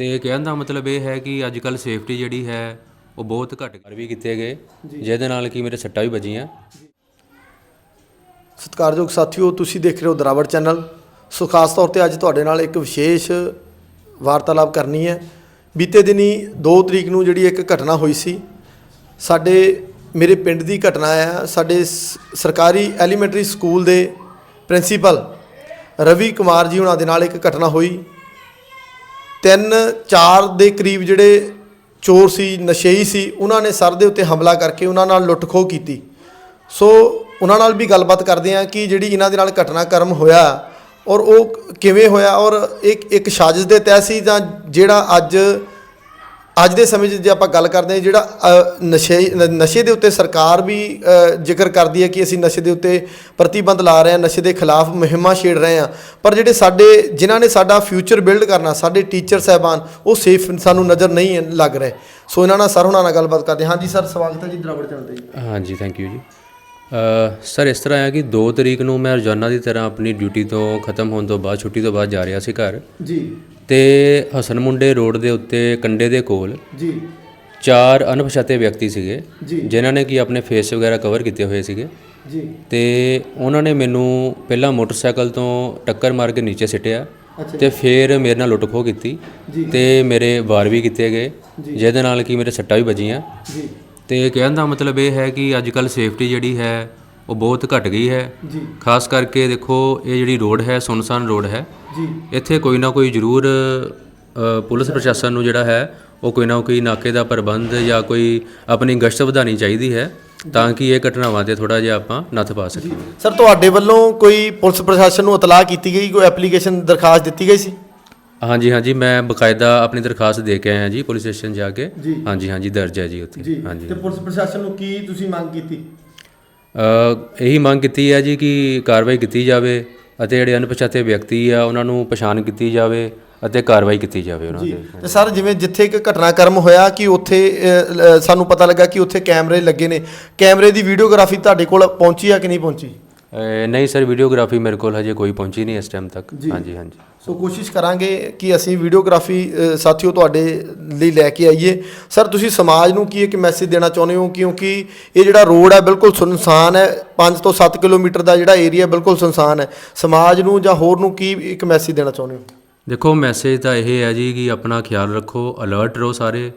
ਤੇ ਕਹਿਣ ਦਾ ਮਤਲਬ ਇਹ ਹੈ ਕਿ ਅੱਜ ਕੱਲ ਸੇਫਟੀ ਜਿਹੜੀ ਹੈ ਉਹ ਬਹੁਤ ਘੱਟ ਕਰ ਵੀ ਕੀਤੇ ਗਏ। ਜਿਹਦੇ ਨਾਲ ਕਿ ਮੇਰੇ ਸੱਟਾਂ ਵੀ ਵੱਜੀਆਂ। ਸਤਿਕਾਰਯੋਗ ਸਾਥੀਓ ਤੁਸੀਂ ਦੇਖ ਰਹੇ ਹੋ ਦਰਾਵੜ ਚੈਨਲ। ਸੋ ਖਾਸ ਤੌਰ ਤੇ ਅੱਜ ਤੁਹਾਡੇ ਨਾਲ ਇੱਕ ਵਿਸ਼ੇਸ਼ ਵਾਰਤਾਲਾਪ ਕਰਨੀ ਹੈ। ਬੀਤੇ ਦਿਨੀ 2 ਤਰੀਕ ਨੂੰ ਜਿਹੜੀ ਇੱਕ ਘਟਨਾ ਹੋਈ ਸੀ ਸਾਡੇ ਮੇਰੇ ਪਿੰਡ ਦੀ ਘਟਨਾ ਹੈ। ਸਾਡੇ ਸਰਕਾਰੀ ਐਲੀਮੈਂਟਰੀ ਸਕੂਲ ਦੇ ਪ੍ਰਿੰਸੀਪਲ ਰਵੀ ਕੁਮਾਰ ਜੀ ਉਹਨਾਂ ਦੇ ਨਾਲ ਇੱਕ ਘਟਨਾ ਹੋਈ। ਤਿੰਨ, ਚਾਰ ਦੇ ਕਰੀਬ ਜਿਹੜੇ ਚੋਰ ਸੀ, ਨਸ਼ੇਈ ਸੀ, ਉਹਨਾਂ ਨੇ ਸਰ ਦੇ ਉੱਤੇ ਹਮਲਾ ਕਰਕੇ ਉਹਨਾਂ ਨਾਲ ਲੁੱਟ-ਖੋਹ ਕੀਤੀ। ਸੋ ਉਹਨਾਂ ਨਾਲ ਵੀ ਗੱਲਬਾਤ ਕਰਦੇ ਹਾਂ ਕਿ ਜਿਹੜੀ ਇਹਨਾਂ ਦੇ ਨਾਲ ਘਟਨਾਕ੍ਰਮ ਹੋਇਆ ਔਰ ਉਹ ਕਿਵੇਂ ਹੋਇਆ ਔਰ ਇੱਕ ਇੱਕ ਸਾਜ਼ਿਸ਼ ਦੇ ਤਹਿ ਸੀ ਜਾਂ ਜਿਹੜਾ ਅੱਜ ਅੱਜ ਦੇ ਸਮੇਂ 'ਚ ਜੇ ਆਪਾਂ ਗੱਲ ਕਰਦੇ ਹਾਂ ਜਿਹੜਾ ਨਸ਼ੇ ਨਸ਼ੇ ਦੇ ਉੱਤੇ ਸਰਕਾਰ ਵੀ ਜ਼ਿਕਰ ਕਰਦੀ ਹੈ ਕਿ ਅਸੀਂ ਨਸ਼ੇ ਦੇ ਉੱਤੇ ਪ੍ਰਤੀਬੰਧ ਲਾ ਰਹੇ ਹਾਂ ਨਸ਼ੇ ਦੇ ਖਿਲਾਫ ਮੁਹਿੰਮਾਂ ਛੇੜ ਰਹੇ ਹਾਂ। ਪਰ ਜਿਹੜੇ ਸਾਡੇ ਜਿਨ੍ਹਾਂ ਨੇ ਸਾਡਾ ਫਿਊਚਰ ਬਿਲਡ ਕਰਨਾ ਸਾਡੇ ਟੀਚਰ ਸਾਹਿਬਾਨ ਉਹ ਸੇਫ ਸਾਨੂੰ ਨਜ਼ਰ ਨਹੀਂ ਲੱਗ ਰਹੇ। ਸੋ ਇਹਨਾਂ ਨਾਲ ਸਰ ਹੁਣਾਂ ਨਾਲ ਗੱਲਬਾਤ ਕਰਦੇ ਹਾਂ। ਹਾਂਜੀ ਸਰ ਸਵਾਗਤ ਹੈ ਜੀ ਦਰਾਵੜ ਚੈਨਲ ਤੇ। ਜੀ ਹਾਂਜੀ ਥੈਂਕ ਯੂ ਜੀ। ਸਰ ਇਸ ਤਰ੍ਹਾਂ ਹੈ ਕਿ 2 ਤਰੀਕ ਨੂੰ ਮੈਂ ਰੋਜ਼ਾਨਾ ਦੀ ਤਰ੍ਹਾਂ ਆਪਣੀ ਡਿਊਟੀ ਤੋਂ ਖਤਮ ਹੋਣ ਤੋਂ ਬਾਅਦ ਛੁੱਟੀ ਤੋਂ ਬਾਅਦ ਜਾ ਰਿਹਾ ਸੀ ਘਰ। ਜੀ। ਤੇ ਹਸਨ ਮੁੰਡੇ ਰੋਡ ਦੇ ਉੱਤੇ ਕੰਡੇ ਦੇ ਕੋਲ ਜੀ। ਚਾਰ ਅਣਪਛਾਤੇ ਵਿਅਕਤੀ ਸੀਗੇ ਜੀ। ਜਿਨ੍ਹਾਂ ਨੇ ਕੀ ਆਪਣੇ ਫੇਸ ਵਗੈਰਾ ਕਵਰ ਕੀਤੇ ਹੋਏ ਸੀਗੇ। ਜੀ। ਤੇ ਉਹਨਾਂ ਨੇ ਮੈਨੂੰ ਪਹਿਲਾਂ ਮੋਟਰਸਾਈਕਲ ਤੋਂ ਟੱਕਰ ਮਾਰ ਕੇ ਨੀਚੇ ਸਿੱਟਿਆ ਅੱਛਾ। ਤੇ ਫਿਰ ਮੇਰੇ ਨਾਲ ਲੁੱਟ ਖੋਹ ਕੀਤੀ ਜੀ। ਤੇ ਮੇਰੇ ਵਾਰ ਵੀ ਕੀਤੇ ਗਏ ਜਿਹਦੇ ਨਾਲ ਕਿ ਮੇਰੇ ਸੱਟਾਂ ਵੀ ਵੱਜੀਆਂ। ਜੀ। ਤੇ ਕਹਿਣ ਦਾ ਮਤਲਬ ਇਹ ਹੈ ਕਿ ਅੱਜ ਕੱਲ ਸੇਫਟੀ ਜਿਹੜੀ ਹੈ ਉਹ ਬਹੁਤ ਘਟ ਗਈ ਹੈ। ਜੀ। ਖਾਸ ਕਰਕੇ ਦੇਖੋ ਇਹ ਜਿਹੜੀ ਰੋਡ ਹੈ ਸੁਨਸਾਨ ਰੋਡ ਹੈ। ਜੀ। ਇੱਥੇ ਕੋਈ ਨਾ ਕੋਈ ਜ਼ਰੂਰ ਅ, ਪੁਲਿਸ ਪ੍ਰਸ਼ਾਸਨ ਨੂੰ ਜਿਹੜਾ ਹੈ ਉਹ ਕੋਈ ਨਾ ਕੋਈ ਨਾਕੇ ਦਾ ਪ੍ਰਬੰਧ ਜਾਂ ਕੋਈ ਆਪਣੀ ਗਸ਼ਤ ਵਧਾਉਣੀ ਚਾਹੀਦੀ ਹੈ ਤਾਂ ਕਿ ਇਹ ਘਟਨਾਵਾਂ ਤੇ ਥੋੜਾ ਜਿਹਾ ਆਪਾਂ ਨੱਥ ਪਾ ਸਕੀਏ। ਸਰ ਤੁਹਾਡੇ ਵੱਲੋਂ ਕੋਈ ਪੁਲਿਸ ਪ੍ਰਸ਼ਾਸਨ ਨੂੰ ਇਤਲਾਹ ਕੀਤੀ ਗਈ? ਕੋਈ ਐਪਲੀਕੇਸ਼ਨ ਦਰਖਾਸਤ ਦਿੱਤੀ ਗਈ ਸੀ? ਹਾਂਜੀ ਹਾਂਜੀ। ਮੈਂ ਬਕਾਇਦਾ ਆਪਣੀ ਦਰਖਾਸਤ ਦੇ ਕੇ ਆਇਆ ਜੀ ਪੁਲਿਸ ਸਟੇਸ਼ਨ ਜਾ ਕੇ। ਜੀ। ਹਾਂਜੀ ਹਾਂਜੀ। ਦਰਜ ਹੈ ਜੀ ਉੱਥੇ। ਹਾਂਜੀ। ਤੇ ਪੁਲਿਸ ਪ੍ਰਸ਼ਾਸਨ ਨੂੰ ਕੀ ਤੁਸੀਂ ਮੰਗ ਕੀਤੀ? ਇਹੀ ਮੰਗ ਕੀਤੀ ਹੈ ਜੀ ਕਿ ਕਾਰਵਾਈ ਕੀਤੀ ਜਾਵੇ ਅਤੇ ਜਿਹੜੇ ਅਣਪਛਾਤੇ ਵਿਅਕਤੀ ਆ ਉਹਨਾਂ ਨੂੰ ਪਛਾਣ ਕੀਤੀ ਜਾਵੇ ਅਤੇ ਕਾਰਵਾਈ ਕੀਤੀ ਜਾਵੇ ਉਹਨਾਂ ਦੇ। ਤੇ ਸਰ ਜਿਵੇਂ ਜਿੱਥੇ ਇੱਕ ਘਟਨਾਕ੍ਰਮ ਹੋਇਆ ਕਿ ਉੱਥੇ ਸਾਨੂੰ ਪਤਾ ਲੱਗਾ ਕਿ ਉੱਥੇ ਕੈਮਰੇ ਲੱਗੇ ਨੇ। ਕੈਮਰੇ ਦੀ ਵੀਡੀਓਗ੍ਰਾਫੀ ਤੁਹਾਡੇ ਕੋਲ ਪਹੁੰਚੀ ਆ ਕਿ ਨਹੀਂ ਪਹੁੰਚੀ? ਨਹੀਂ ਸਰ ਵੀਡੀਓਗ੍ਰਾਫੀ ਮੇਰੇ ਕੋਲ ਹਜੇ ਕੋਈ ਪਹੁੰਚੀ ਨਹੀਂ ਇਸ ਟਾਈਮ ਤੱਕ। ਹਾਂਜੀ ਹਾਂਜੀ। ਸੋ ਕੋਸ਼ਿਸ਼ ਕਰਾਂਗੇ ਕਿ ਅਸੀਂ ਵੀਡੀਓਗ੍ਰਾਫੀ ਸਾਥੀਓ ਤੁਹਾਡੇ ਲਈ ਲੈ ਕੇ ਆਈਏ। ਸਰ ਤੁਸੀਂ ਸਮਾਜ ਨੂੰ ਕੀ ਇੱਕ ਮੈਸੇਜ ਦੇਣਾ ਚਾਹੁੰਦੇ ਹੋ? ਕਿਉਂਕਿ ਇਹ ਜਿਹੜਾ ਰੋਡ ਹੈ ਬਿਲਕੁਲ ਸੁਨਸਾਨ ਹੈ। 5 ਤੋਂ 7 ਕਿਲੋਮੀਟਰ ਦਾ ਜਿਹੜਾ ਏਰੀਆ ਬਿਲਕੁਲ ਸੁਨਸਾਨ ਹੈ। ਸਮਾਜ ਨੂੰ ਜਾਂ ਹੋਰ ਨੂੰ ਕੀ ਇੱਕ ਮੈਸੇਜ ਦੇਣਾ ਚਾਹੁੰਦੇ ਹੋ? ਦੇਖੋ ਮੈਸੇਜ ਤਾਂ ਇਹ ਹੈ ਜੀ ਕਿ ਆਪਣਾ ਖਿਆਲ ਰੱਖੋ ਅਲਰਟ ਰਹੋ ਸਾਰੇ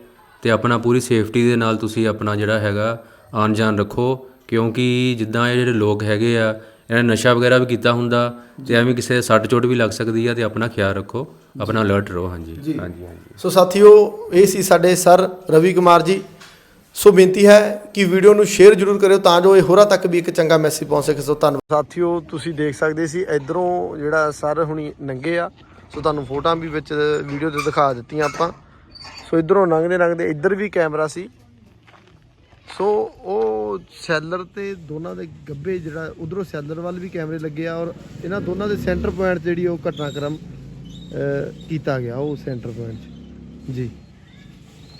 ਤੇ ਆਪਣਾ ਪੂਰੀ ਸੇਫਟੀ ਦੇ ਨਾਲ ਤੁਸੀਂ ਆਪਣਾ ਜਿਹੜਾ ਹੈਗਾ ਆਉਣ ਜਾਣ ਰੱਖੋ। ਕਿਉਂਕਿ ਜਿੱਦਾਂ ਇਹ ਜਿਹੜੇ ਲੋਕ ਹੈਗੇ ਆ ਇਹਨਾਂ ਨੇ ਨਸ਼ਾ ਵਗੈਰਾ ਵੀ ਕੀਤਾ ਹੁੰਦਾ ਤੇ ਐਵੇਂ ਕਿਸੇ ਦੇ ਸੱਟ ਚੋਟ ਵੀ ਲੱਗ ਸਕਦੀ ਆ ਤੇ ਆਪਣਾ ਖਿਆਲ ਰੱਖੋ ਆਪਣਾ ਅਲਰਟ ਰਹੋ ਹਾਂਜੀ ਹਾਂਜੀ ਹਾਂਜੀ। ਸੋ ਸਾਥੀਓ ਇਹ ਸੀ ਸਾਡੇ ਸਰ ਰਵੀ ਕੁਮਾਰ ਜੀ। ਸੋ ਬੇਨਤੀ ਹੈ ਕਿ ਵੀਡੀਓ ਨੂੰ ਸ਼ੇਅਰ ਜ਼ਰੂਰ ਕਰਿਓ ਤਾਂ ਜੋ ਇਹ ਹੋਰਾਂ ਤੱਕ ਵੀ ਇੱਕ ਚੰਗਾ ਮੈਸੇਜ ਪਹੁੰਚ ਸਕੇ। ਸੋ ਧੰਨਵਾਦ। ਸਾਥੀਓ ਤੁਸੀਂ ਦੇਖ ਸਕਦੇ ਸੀ ਇਧਰੋਂ ਜਿਹੜਾ ਸਰ ਹੁਣੀ ਨੰਗੇ ਆ ਸੋ ਤੁਹਾਨੂੰ ਫੋਟੋਆਂ ਵੀ ਵਿੱਚ ਵੀਡੀਓ ਦੇ ਦਿਖਾ ਦਿੱਤੀਆਂ ਆਪਾਂ। ਸੋ ਇਧਰੋਂ ਲੰਘਦੇ ਲੰਘਦੇ ਇੱਧਰ ਵੀ ਕੈਮਰਾ ਸੀ। ਸੋ ਉਹ ਉਹ ਸੈਲਰ ਤੇ ਦੋਨਾਂ ਦੇ ਗੱਬੇ ਜਿਹੜਾ, ਉਧਰੋਂ ਸੈਲਰ ਵੱਲ ਵੀ ਕੈਮਰੇ ਲੱਗੇ ਆ ਔਰ ਇਹਨਾਂ ਦੋਨਾਂ ਦੇ ਸੈਂਟਰ ਪੁਆਇੰਟ ਜਿਹੜੀ ਉਹ ਘਟਨਾਕ੍ਰਮ ਕੀਤਾ ਗਿਆ, ਉਹ ਸੈਂਟਰ ਪੁਆਇੰਟ 'ਚ। ਜੀ।